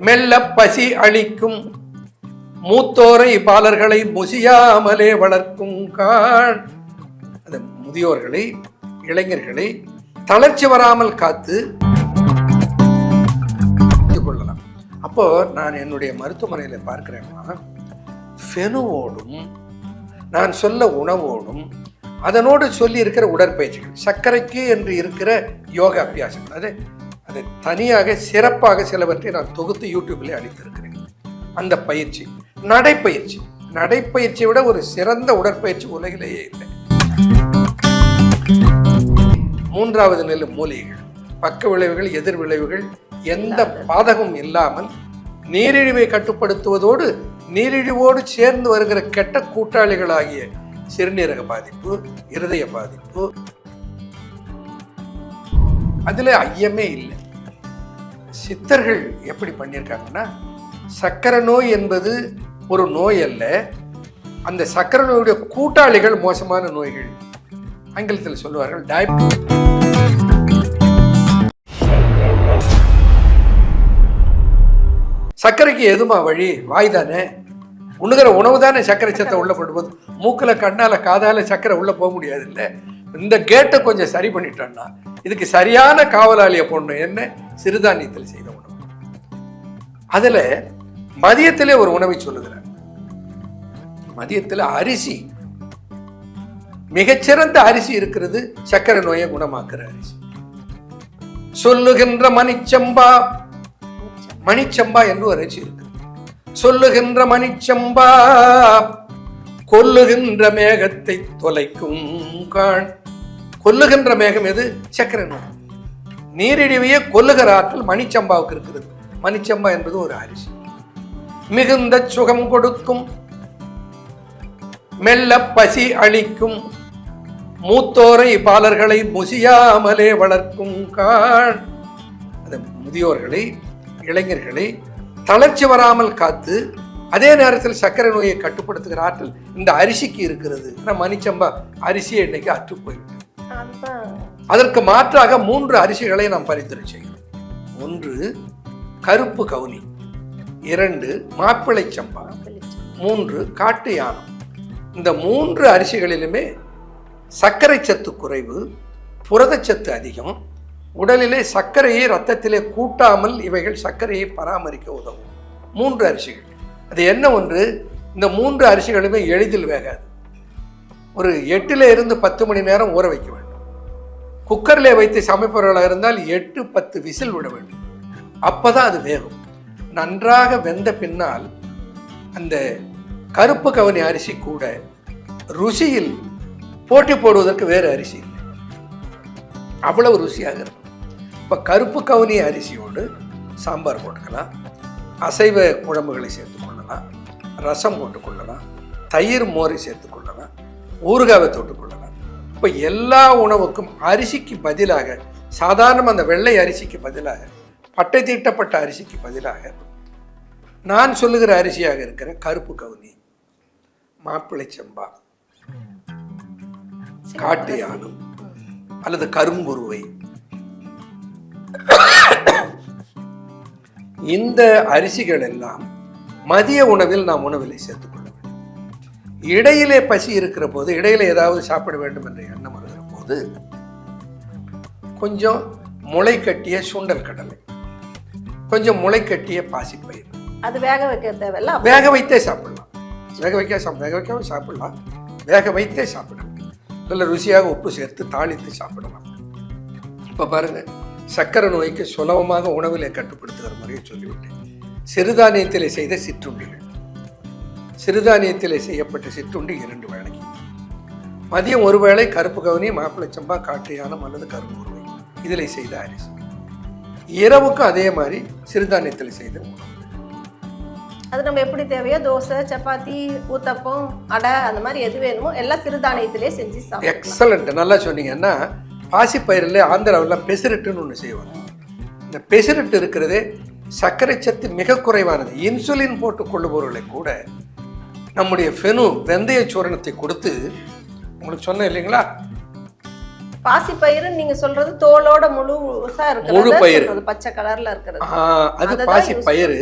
மெல்ல பசி அளிக்கும் மூத்தோரை பாலர்களை முசியாமலே வளர்க்கும் காண் அந்த முதியோர்களை இளைஞர்களை தளர்ச்சி வராமல் காத்து கொள்ளலாம். அப்போ நான் என்னுடைய மருத்துவமனையில் பார்க்கிறேன்னா ஃபெனுவோடும் நான் சொல்ல உணவோடும் அதனோடு சொல்லி இருக்கிற உடற்பயிற்சிகள் சர்க்கரைக்கு என்று இருக்கிற யோகா அபியாசம் அது அதை தனியாக சிறப்பாக சிலவற்றை நான் தொகுத்து யூடியூப்ல அளித்திருக்கிறேன். அந்த பயிற்சி நடைப்பயிற்சி. நடைப்பயிற்சியை விட ஒரு சிறந்த உடற்பயிற்சி உலகிலேயே இல்லை. மூன்றாவது நிலை மூலிகைகள். பக்க விளைவுகள் எதிர் விளைவுகள் எந்த பாதகமும் இல்லாமல் நீரிழிவை கட்டுப்படுத்துவதோடு நீரிழிவோடு சேர்ந்து வருகிற கெட்ட கூட்டாளிகளாகிய சிறுநீரக பாதிப்பு இருதய பாதிப்பு அதில் ஐயமே இல்லை. சித்தர்கள் எப்படி பண்ணியிருக்காங்கன்னா சக்கரை நோய் என்பது ஒரு நோய் அல்ல. அந்த சக்கரை நோயுடைய கூட்டாளிகள் மோசமான நோய்கள். ஆங்கிலத்தில் சொல்லுவார்கள் டயப் சர்க்கரைக்கு எதுமா வழி? வாய் தானே? உண்ணுகிற உணவு தானே சர்க்கரை சத்தை உள்ளே கொண்டு போகுது. மூக்கில் கண்ணால் காதால் சர்க்கரை உள்ளே போக முடியாது இல்லை இந்த கேட்டை கொஞ்சம் சரி பண்ணிட்டோம்னா இதுக்கு சரியான காவலாளியை போடணும். என்ன? சிறுதானியத்தில் செய்த உணவு. அதுல மதியத்திலே ஒரு உணவை சொல்லுகிறார். மதியத்தில் அரிசி. மிகச்சிறந்த அரிசி இருக்கிறது. சக்கரை நோயை குணமாக்குற அரிசி. சொல்லுகின்ற மணிச்சம்பா. மணிச்சம்பா என்று ஒரு அரிசி இருக்கு. சொல்லுகின்ற மணிச்சம்பா. கொல்லுகின்ற மேகத்தை தொலைக்கும் காண். கொல்லுகின்ற மேகம் எது? சக்கரை நோய் நீரிழிவையே கொல்லுகிற ஆற்றல் மணிச்சம்பாவுக்கு இருக்கிறது. மணிச்சம்பா என்பது ஒரு அரிசி. மிகுந்த சுகம் கொடுக்கும். மெல்ல பசி அளிக்கும். மூத்தோரை பாலர்களை முசியாமலே வளர்க்கும் காண் அது முதியோர்களை இளைஞர்களை தளர்ச்சி வராமல் காத்து அதே நேரத்தில் சர்க்கரை நோயை கட்டுப்படுத்துகிற ஆற்றல் இந்த அரிசிக்கு இருக்கிறது. ஏன்னா மணிச்சம்பா அரிசியை இன்னைக்கு அற்று போயிடும் அதற்கு மாற்றாக மூன்று அரிசிகளை நாம் பரிந்துரை செய்கிறோம். ஒன்று கருப்பு கவுனி. இரண்டு மாப்பிளை சம்பா. மூன்று காட்டு யானம். இந்த மூன்று அரிசிகளிலுமே சர்க்கரை சத்து குறைவு புரதச்சத்து அதிகம். உடலிலே சர்க்கரையை ரத்தத்திலே கூட்டாமல் இவைகள் சர்க்கரையை பராமரிக்க உதவும். மூன்று அரிசிகள். அது என்ன ஒன்று? இந்த மூன்று அரிசிகளுமே எளிதில் வேகாது. ஒரு எட்டுல இருந்து பத்து மணி நேரம் ஊற வைக்க வேண்டும். குக்கரில் வைத்து சமைப்பவர்களாக இருந்தால் எட்டு பத்து விசில் விட வேண்டும். அப்போ தான் அது வேகும். நன்றாக வெந்த பின்னால் அந்த கருப்பு கவனி அரிசி கூட ருசியில் போட்டி போடுவதற்கு வேறு அரிசி இல்லை. அவ்வளவு ருசியாக இருக்கும். இப்போ கருப்பு கவுனி அரிசியோடு சாம்பார் போட்டுக்கலாம். அசைவ குழம்புகளை சேர்த்து கொள்ளலாம். ரசம் போட்டுக்கொள்ளலாம் தயிர் மோரை சேர்த்து கொள்ளலாம். ஊறுகாவை தொட்டுக்கொள்ளலாம் இப்போ எல்லா உணவுக்கும் அரிசிக்கு பதிலாக சாதாரண அந்த வெள்ளை அரிசிக்கு பதிலாக பட்டை தீட்டப்பட்ட அரிசிக்கு பதிலாக நான் சொல்லுகிற அரிசியாக இருக்கிற கருப்பு கவுனி மாப்பிள்ளை செம்பா காட்டு யானம் அல்லது கருங்குருவை இந்த அரிசிகள் எல்லாம் மதிய உணவில் நாம் உணவிலை சேர்த்துக்கொள்ள வேண்டும் இடையிலே பசி இருக்கிற போது இடையில ஏதாவது சாப்பிட வேண்டும் என்ற எண்ணம் வருகிற போது கொஞ்சம் முளை கட்டிய சுண்டல் கடலை கொஞ்சம் முளை கட்டிய பாசிப்பயிர் அது வேக வைக்க தேவையில்ல வேக வைத்தே சாப்பிடலாம். வேக வைக்க சாப் வேக வைக்காம சாப்பிடலாம். வேக வைத்தே சாப்பிடலாம். நல்ல ருசியாக உப்பு சேர்த்து தாளித்து சாப்பிடலாம். இப்போ பாருங்க சக்கரை நோய்க்கு சுலபமாக உணவிலே கட்டுப்படுத்துகிற முறையை சொல்லிவிட்டேன். சிறுதானியத்திலே செய்த சிற்றுண்டிகள். சிறுதானியத்திலே செய்யப்பட்ட சிற்றுண்டி இரண்டு வேளைக்கு. மதியம் ஒரு வேளை கருப்பு கவுனி மாப்பிளைச்சம்பா காட்டு யானம் அல்லது கரும்பு உருவை. இதில் செய்த அரிசி. இரவுக்கும் அதே மாதிரி சிறுதானியத்தில் செய்த உணவு. அது நம்ம எப்படி தேவையோ தோசை சப்பாத்தி ஊத்தப்பம் அடை அந்த மாதிரி எது வேணுமோ எல்லாம் சிறுதானியத்திலே செஞ்சு சாப்பிடலாம். எக்ஸலண்ட் நல்லா சொன்னீங்கன்னா பாசிப்பயிரில் ஆந்திராவில் பெசிரிட்டுன்னு ஒன்று செய்வாங்க. இந்த பெசிரிட்டு இருக்கிறதே சர்க்கரை சத்து மிக குறைவானது. இன்சுலின் போட்டு கொள்ளுபவர்களை கூட நம்முடைய ஃபெனு வெந்தய சூரணத்தை கொடுத்து உங்களுக்கு சொன்னேன் இல்லைங்களா? பாசிப்பயிறு நீங்க சொல்றது தோலோட முழுசா முழு இருக்கிறது பயிறு. சொல்றது, பச்சை கலர்ல இருக்கிறது. அது பாசி பயிறு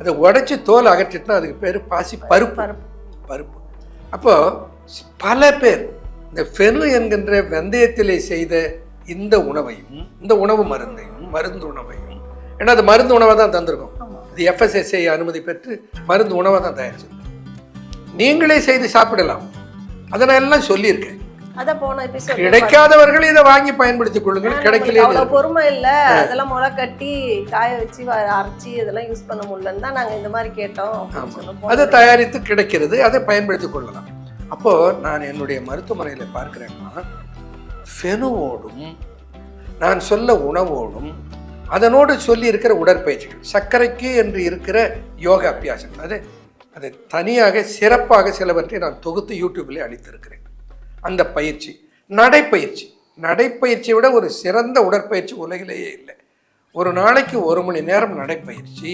அதை உடைச்சி தோல் அகற்றிட்டுனா அதுக்கு பேர் பாசி பருப்பு. பருப்பு. அப்போ பல பேர் இந்த ஃபெனு என்கின்ற வெந்தயத்திலே செய்த இந்த உணவையும் இந்த உணவு மருந்தையும் மருந்து உணவையும் ஏன்னா அது மருந்து உணவை தான் தந்திருக்கோம். இது எஃப்எஸ்எஸ்ஐ அனுமதி பெற்று மருந்து உணவை தான் தயாரிச்சிருக்கோம். நீங்களே செய்து சாப்பிடலாம். அதை நான் எல்லாம் சொல்லியிருக்கேன். கிடைக்காதவர்கள் இதை வாங்கி பயன்படுத்திக் கொள்ளுங்கள். அவ்வளவு பொறுமை இல்ல. அதெல்லாம் முளை கட்டி காய வச்சு அரைச்சி இதெல்லாம் யூஸ் பண்ண முடியலன்னு தான் நாங்க இந்த மாதிரி கேட்டோம். அதை தயாரித்து கிடைக்கிறது அதை பயன்படுத்திக் கொள்ளலாம். அப்போ நான் என்னுடைய மருத்துவமனையில் பார்க்கிறேன்னா ஃபெனுவோடும் நான் சொல்ல உணவோடும் அதனோடு சொல்லி இருக்கிற உடற்பயிற்சிகள் சர்க்கரைக்கு என்று இருக்கிற யோகா அபியாசங்கள் அது அதை தனியாக சிறப்பாக சிலவற்றை நான் தொகுத்து யூடியூப்லேயே அளித்திருக்கிறேன். அந்த பயிற்சி நடைப்பயிற்சி. நடைப்பயிற்சியை விட ஒரு சிறந்த உடற்பயிற்சி உலகிலேயே இல்லை. ஒரு நாளைக்கு ஒரு மணி நேரம் நடைப்பயிற்சி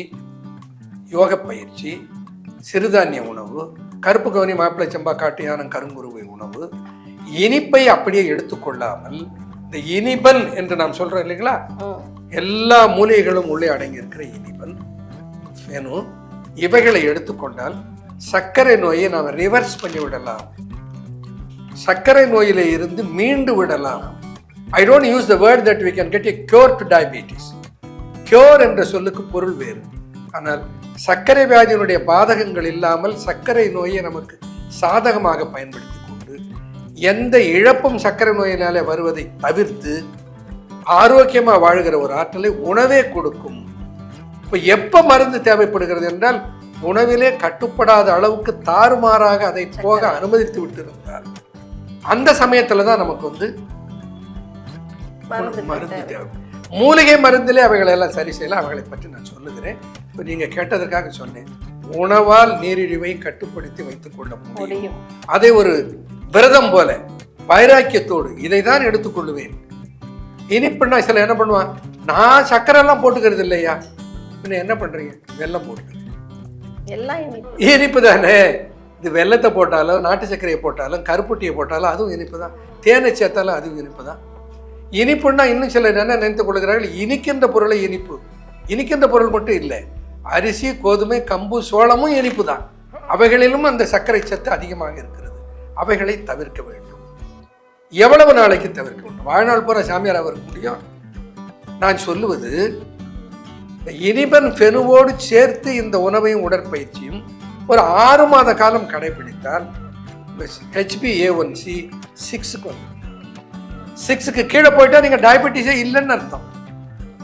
யோக பயிற்சி சிறுதானிய உணவு கருப்பு கவனி மாப்பிள்ளை சம்பா காட்டு யானம் கருங்குருவை உணவு. இனிப்பை அப்படியே எடுத்துக்கொள்ளாமல் இந்த இனிபன் என்று நாம் சொல்றோம் இல்லைங்களா. எல்லா மூலிகைகளும் உள்ளே அடங்கி இருக்கிற இனிபன் ஃபெனு இவைகளை எடுத்துக்கொண்டால் சர்க்கரை நோயை நாம் ரிவர்ஸ் பண்ணி விடலாம் சர்க்கரை நோயிலே இருந்து மீண்டு விடலாம். I don't use the word that we can get a cure to diabetes cure என்ற சொல்லுக்கு பொருள் வேறு. ஆனால் சர்க்கரை வியாதியினுடைய பாதகங்கள் இல்லாமல் சர்க்கரை நோயை நமக்கு சாதகமாக பயன்படுத்தி கொண்டு எந்த இழப்பும் சர்க்கரை நோயினாலே வருவதை தவிர்த்து ஆரோக்கியமாக வாழ்கிற ஒரு ஆற்றலை உணவே கொடுக்கும் இப்போ எப்போ மருந்து தேவைப்படுகிறது என்றால் உணவிலே கட்டுப்படாத அளவுக்கு தாறுமாறாக அதை போக அனுமதித்து விட்டிருந்தால் அந்த சமயத்துல தான் நமக்கு வந்து மருந்து தேவை. மூலிகை மருந்திலே அவைகளை எல்லாம் சரி செய்யலாம் அவைகளை பற்றி நான் சொல்லுகிறேன். இப்போ நீங்க கேட்டதற்காக சொன்னேன். உணவால் நீரிழிவை கட்டுப்படுத்தி வைத்துக் கொள்ள முடியும். முடியும். அதை ஒரு விரதம் போல வைராக்கியத்தோடு இதை தான் எடுத்துக்கொள்ளுவேன் இனிப்புன்னா சில என்ன பண்ணுவான் நான் சக்கரை எல்லாம் போட்டுக்கிறது இல்லையா? பின்ன என்ன பண்றீங்க? வெல்லம் போட்டு. எல்லாம் இனிப்பு. தானே? இது வெள்ளத்தை போட்டாலும் நாட்டு சர்க்கரையை போட்டாலும் கருப்புட்டியை போட்டாலும் அதுவும் இனிப்பு தான். தேனை சேர்த்தாலும் அதுவும் இனிப்பு தான். இனிப்புன்னா இன்னும் சிலர் என்ன நினைத்துக் கொள்கிறார்கள்? இனிக்கின்ற பொருளை இனிப்பு. இனிக்கின்ற பொருள் மட்டும் இல்லை. அரிசி கோதுமை கம்பு சோளமும் இனிப்பு தான். அவைகளிலும் அந்த சர்க்கரை சத்து அதிகமாக இருக்கிறது. அவைகளை தவிர்க்க வேண்டும். எவ்வளவு நாளைக்கு தவிர்க்க வேண்டும்? வாழ்நாள் பூரா சாமியார் அவருக்கு முடியும். நான் சொல்லுவது இனிபன் ஃபெனுவோடு சேர்த்து இந்த உணவையும் உடற்பயிற்சியும் ஒரு ஆறு மாத காலம் கடைபிடித்தால் ஹெச்பி ஏ ஒன் சி சிக்ஸுக்கு வந்து சிக்ஸுக்கு கீழே போயிட்டா நீங்கள் டயபெட்டிஸே இல்லைன்னு அர்த்தம்.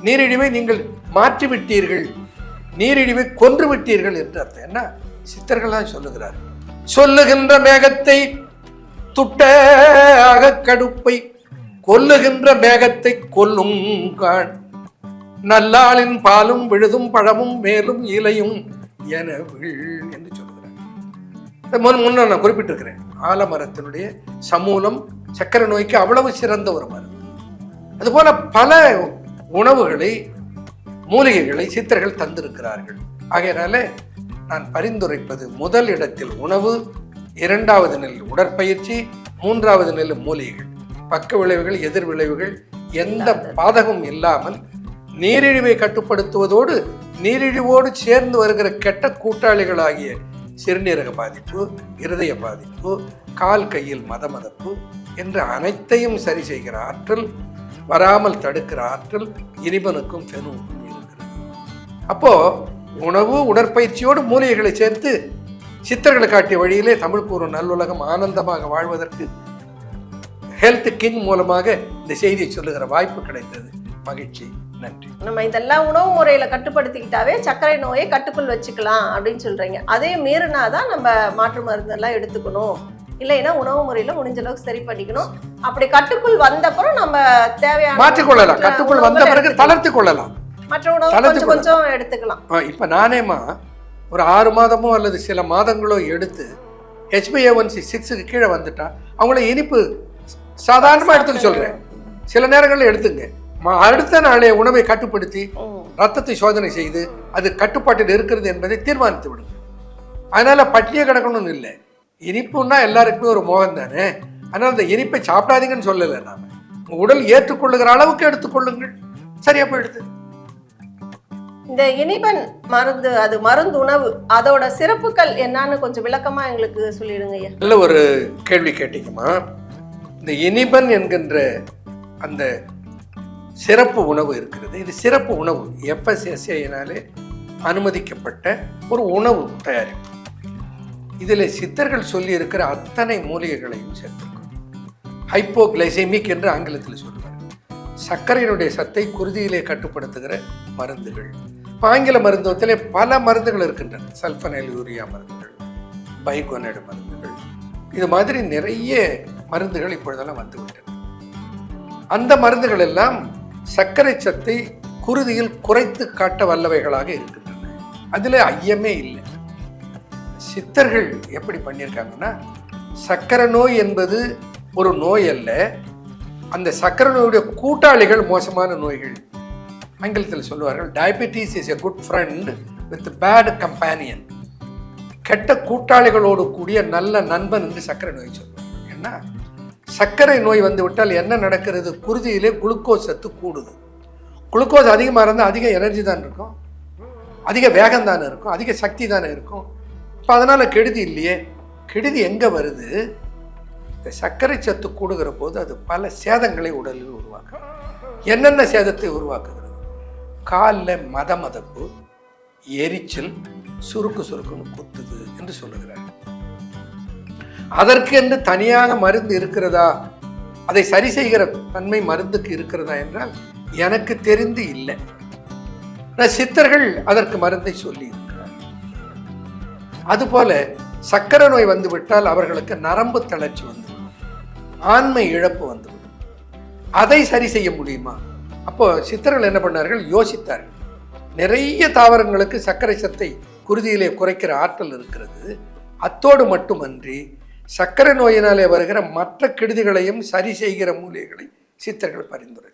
நீரிழிவை நீங்கள் மாற்றி விட்டீர்கள் நீரிழிவை கொன்று விட்டீர்கள் என்று அர்த்தம். என்ன? சித்தர்கள் தான் சொல்லுகிறார். சொல்லுகின்ற மேகத்தை துட்ட அகக்கடுப்பை கொல்லுகின்ற மேகத்தை கொல்லும் காண் நல்லாளின் பாலும் விழுதும் பழமும் மேலும் இலையும் என விழ் என்று சொல்கிறார் முன் முன்ன நான் குறிப்பிட்டிருக்கிறேன். ஆலமரத்தினுடைய சமூலம் சக்கரை நோய்க்கு அவ்வளவு சிறந்த ஒரு மருந்து. அதுபோல பல உணவுகளை மூலிகைகளை சித்தர்கள் தந்திருக்கிறார்கள். ஆகையினால நான் பரிந்துரைப்பது முதல் இடத்தில் உணவு இரண்டாவது நெல் உடற்பயிற்சி மூன்றாவது நெல் மூலிகைகள். பக்க விளைவுகள் எதிர் விளைவுகள் எந்த பாதகமும் இல்லாமல் நீரிழிவை கட்டுப்படுத்துவதோடு நீரிழிவோடு சேர்ந்து வருகிற கெட்ட கூட்டாளிகளாகிய சிறுநீரக பாதிப்பு இருதய பாதிப்பு கால் கையில் மதமதப்பு என்ற அனைத்தையும் சரி செய்கிற ஆற்றல் வராமல் தடுக்கிற ஆற்றல் இனிபனுக்கும் ஃபெனுவுக்கும் இருக்கிறது. அப்போ உணவு உடற்பயிற்சியோடு மூலிகைகளை சேர்த்து சித்தர்களை காட்டிய வழியிலே தமிழ் நல்லுலகம் ஆனந்தமாக வாழ்வதற்கு ஹெல்த் கிங் மூலமாக இந்த செய்தியை சொல்லுகிற வாய்ப்பு கிடைத்தது. மகிழ்ச்சி. நன்றி. நம்ம இதெல்லாம் உணவு முறையில கட்டுப்படுத்திக்கிட்டாவே சர்க்கரை நோயை கட்டுக்குள் வச்சுக்கலாம் அப்படின்னு சொல்றீங்க. அதே மீறினா தான் நம்ம மாற்று மருந்து எல்லாம் எடுத்துக்கணும். இல்லைன்னா உணவு முறையில முடிஞ்ச அளவுக்கு சரி பண்ணிக்கணும். அப்படி கட்டுக்குள் வந்தப்புறம் நம்ம தேவையான மாற்றிக்கொள்ளலாம் மற்ற கட்டுக்குள் வந்த பிறகு. தளர்த்து கொள்ளலாம். மற்ற உணவு கொஞ்சம் கொஞ்சம் எடுத்துக்கலாம். இப்ப நானேமா ஒரு ஆறு மாதமோ அல்லது சில மாதங்களோ எடுத்து ஹெச்பிஏஒன்சி சிக்ஸுக்கு கீழே வந்துட்டா அவங்கள இனிப்பு சாதாரணமாக எடுத்துக்க சொல்றேன். சில நேரங்களில் எடுத்துங்க. அடுத்த நாளே உணவை கட்டுப்படுத்தி. ரத்தத்தை சோதனை செய்து அது கட்டுப்பாட்டில் இருக்கிறது என்பதை தீர்மானித்து விடுங்க. அதனால பட்டினியை கிடக்கணும்னு இல்லை. இனிப்புன்னா எல்லாருக்குமே ஒரு மோகம் தானே ஆனால் அந்த இனிப்பை சாப்பிடாதீங்கன்னு சொல்லலை நாம. உடல் ஏற்றுக்கொள்ளுகிற அளவுக்கு எடுத்துக்கொள்ளுங்கள் சரியா போயிடுது இந்த இனிபன் மருந்து அது மருந்து உணவு அதோட சிறப்புகள் என்னன்னு கொஞ்சம் விளக்கமா எங்களுக்கு சொல்லிடுங்க ஐயா. நல்ல ஒரு கேள்வி கேட்டீங்கம்மா. இந்த இனிபன் என்கின்ற அந்த சிறப்பு உணவு இருக்கிறது. இது சிறப்பு உணவு. எஃப்எஸ்எஸ்ஏனாலே அனுமதிக்கப்பட்ட ஒரு உணவு தயாரிப்பு. இதில் சித்தர்கள் சொல்லியிருக்கிற அத்தனை மூலிகைகளையும் சேர்த்திருக்கும். ஹைப்போகிளைசெமிக் என்று ஆங்கிலத்தில் சொல்லுவார் சர்க்கரையினுடைய சத்தை குருதியிலே கட்டுப்படுத்துகிற மருந்துகள். இப்போ ஆங்கில மருத்துவத்திலே பல மருந்துகள் இருக்கின்றன. சல்ஃபனைல் யூரியா மருந்துகள் பைகோனைடு மருந்துகள். இது மாதிரி நிறைய மருந்துகள் இப்பொழுதெல்லாம் வந்துவிட்டன. அந்த மருந்துகள் எல்லாம் சர்க்கரை சத்தை குருதியில் குறைத்து காட்ட வல்லவைகளாக இருக்கின்றன. அதில் ஐயமே இல்லை. சித்தர்கள் எப்படி பண்ணியிருக்காங்கன்னா சக்கரை நோய் என்பது ஒரு நோய் அல்ல. அந்த சர்க்கரை நோயுடைய கூட்டாளிகள் மோசமான நோய்கள். ஆங்கிலத்தில் சொல்லுவார்கள் diabetes is a good friend with bad companion கெட்ட கூட்டாளிகளோடு கூடிய நல்ல நண்பன் என்று சர்க்கரை நோய் சொல்லுவாங்க ஏன்னா சர்க்கரை நோய் வந்து விட்டால் என்ன நடக்கிறது? குருதியிலே குளுக்கோஸ் சத்து கூடுது. குளுக்கோஸ் அதிகமாக இருந்தால் அதிக எனர்ஜி தான் இருக்கும். அதிக வேகம் தானே இருக்கும். அதிக சக்தி தானே இருக்கும். இப்போ அதனால் கெடுதி இல்லையே. கெடுதி எங்கே வருது? இந்த சர்க்கரை சத்து கூடுகிற போது அது பல சேதங்களை உடலில் உருவாக்கும். என்னென்ன சேதத்தை உருவாக்குகிறது? காலில் மத மதப்பு எரிச்சல் சுருக்கு சுருக்குன்னு குத்துது என்று சொல்லுகிறார் அதற்கு என்று தனியாக மருந்து இருக்கிறதா? அதை சரி செய்கிற தன்மை மருந்துக்கு இருக்கிறதா என்றால் எனக்கு தெரிந்து இல்லை. சித்தர்கள் அதற்கு மருந்தை சொல்லி இருக்கிறார் அதுபோல சக்கரை நோய் வந்துவிட்டால் அவர்களுக்கு நரம்பு தளர்ச்சி வந்துவிடும். ஆண்மை இழப்பு வந்துவிடும். அதை சரி செய்ய முடியுமா? அப்போ சித்தர்கள் என்ன பண்ணார்கள்? யோசித்தார்கள். நிறைய தாவரங்களுக்கு சர்க்கரை சத்தை குருதியிலே குறைக்கிற ஆற்றல் இருக்கிறது. அத்தோடு மட்டுமன்றி சர்க்கரை நோயினாலே வருகிற மற்ற கெடுதிகளையும் சரி செய்கிற மூலிகைகளை சித்தர்கள் பரிந்துரை